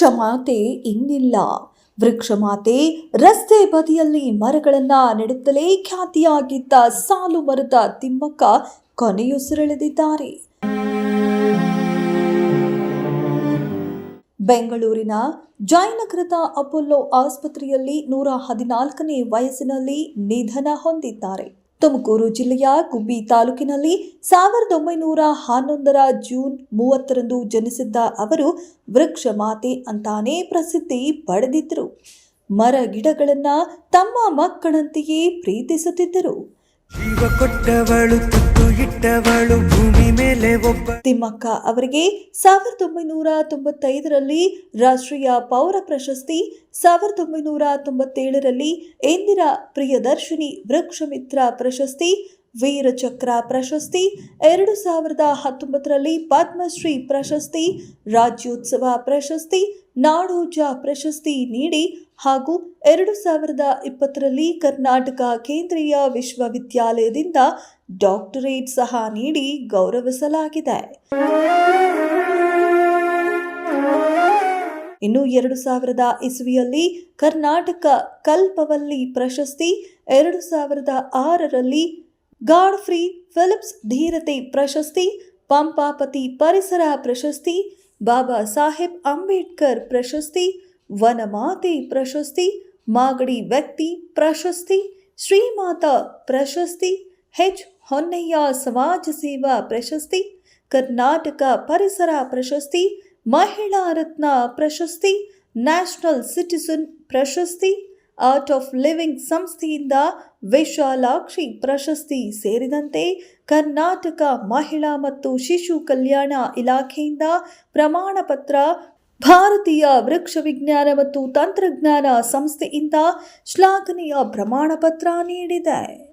ವೃಕ್ಷ ಮಾತೆ ಇನ್ನಿಲ್ಲ. ವೃಕ್ಷಮಾತೆ ರಸ್ತೆ ಬದಿಯಲ್ಲಿ ಮರಗಳನ್ನ ನೆಡುತ್ತಲೇ ಖ್ಯಾತಿಯಾಗಿದ್ದ ಸಾಲು ಮರದ ತಿಮ್ಮಕ್ಕ ಕೊನೆಯುಸಿರೆಳೆದಿದ್ದಾರೆ ಬೆಂಗಳೂರಿನ ಜಯನಗರದ ಅಪೋಲೋ ಆಸ್ಪತ್ರೆಯಲ್ಲಿ ನೂರ ಹದಿನಾಲ್ಕನೇ ವಯಸ್ಸಿನಲ್ಲಿ ನಿಧನ ಹೊಂದಿದ್ದಾರೆ. ತುಮಕೂರು ಜಿಲ್ಲೆಯ ಗುಬ್ಬಿ ತಾಲೂಕಿನಲ್ಲಿ ಸಾವಿರದ ಒಂಬೈನೂರ ಹನ್ನೊಂದರ ಜೂನ್ ಮೂವತ್ತರಂದು ಜನಿಸಿದ್ದ ಅವರು ವೃಕ್ಷ ಮಾತೆ ಅಂತಾನೇ ಪ್ರಸಿದ್ಧಿ ಪಡೆದಿದ್ದರು. ಮರ ಗಿಡಗಳನ್ನು ತಮ್ಮ ಮಕ್ಕಳಂತೆಯೇ ಪ್ರೀತಿಸುತ್ತಿದ್ದರು. ತಿಮ್ಮಕ್ಕ ಅವರಿಗೆ ಸಾವಿರದ ಒಂಬೈನೂರ ತೊಂಬತ್ತೈದರಲ್ಲಿ ರಾಷ್ಟ್ರೀಯ ಪೌರ ಪ್ರಶಸ್ತಿ, ಸಾವಿರದ ಒಂಬೈನೂರ ತೊಂಬತ್ತೇಳರಲ್ಲಿ ಇಂದಿರಾ ಪ್ರಿಯದರ್ಶಿನಿ ವೃಕ್ಷಮಿತ್ರ ಪ್ರಶಸ್ತಿ ವೀರಚಕ್ರ ಪ್ರಶಸ್ತಿ ಎರಡು ಸಾವಿರದ ಹತ್ತೊಂಬತ್ತರಲ್ಲಿ ಪದ್ಮಶ್ರೀ ಪ್ರಶಸ್ತಿ, ರಾಜ್ಯೋತ್ಸವ ಪ್ರಶಸ್ತಿ, ನಾಡೋಜ ಪ್ರಶಸ್ತಿ ನೀಡಿ ಹಾಗೂ ಎರಡು ಸಾವಿರದ ಇಪ್ಪತ್ತರಲ್ಲಿ ಕರ್ನಾಟಕ ಕೇಂದ್ರೀಯ ವಿಶ್ವವಿದ್ಯಾಲಯದಿಂದ ಡಾಕ್ಟರೇಟ್ ಸಹ ನೀಡಿ ಗೌರವಿಸಲಾಗಿದೆ. ಇನ್ನು ಎರಡು ಸಾವಿರದ ಇಸುವಿಯಲ್ಲಿ ಕರ್ನಾಟಕ ಕಲ್ಪವಲ್ಲಿ ಪ್ರಶಸ್ತಿ, ಎರಡು ಸಾವಿರದ ಆರರಲ್ಲಿ ಗಾಡ್ಫ್ರಿ ಫಿಲಿಪ್ಸ್ ಧೀರತೆ ಪ್ರಶಸ್ತಿ ಪಂಪಾಪತಿ ಪರಿಸರ ಪ್ರಶಸ್ತಿ ಬಾಬಾ ಸಾಹೇಬ್ ಅಂಬೇಡ್ಕರ್ ಪ್ರಶಸ್ತಿ ವನಮಾತೆ ಪ್ರಶಸ್ತಿ ಮಾಗಡಿ ವ್ಯಕ್ತಿ ಪ್ರಶಸ್ತಿ ಶ್ರೀಮಾತ ಪ್ರಶಸ್ತಿ ಹೆಚ್ ಹೊನ್ನಯ್ಯ ಸಮಾಜ ಸೇವಾ ಪ್ರಶಸ್ತಿ ಕರ್ನಾಟಕ ಪರಿಸರ ಪ್ರಶಸ್ತಿ ಮಹಿಳಾ ರತ್ನ ಪ್ರಶಸ್ತಿ ನ್ಯಾಷನಲ್ ಸಿಟಿಸನ್ ಪ್ರಶಸ್ತಿ ಆರ್ಟ್ ಆಫ್ ಲಿವಿಂಗ್ ಸಂಸ್ಥೆಯಿಂದ ವಿಶಾಲಾಕ್ಷಿ ಪ್ರಶಸ್ತಿ ಸೇರಿದಂತೆ ಕರ್ನಾಟಕ ಮಹಿಳಾ ಮತ್ತು ಶಿಶು ಕಲ್ಯಾಣ ಇಲಾಖೆಯಿಂದ ಪ್ರಮಾಣ ಪತ್ರ ಭಾರತೀಯ ವೃಕ್ಷ ವಿಜ್ಞಾನ ಮತ್ತು ತಂತ್ರಜ್ಞಾನ ಸಂಸ್ಥೆಯಿಂದ ಶ್ಲಾಘನೀಯ ಪ್ರಮಾಣ ಪತ್ರ ನೀಡಿದೆ.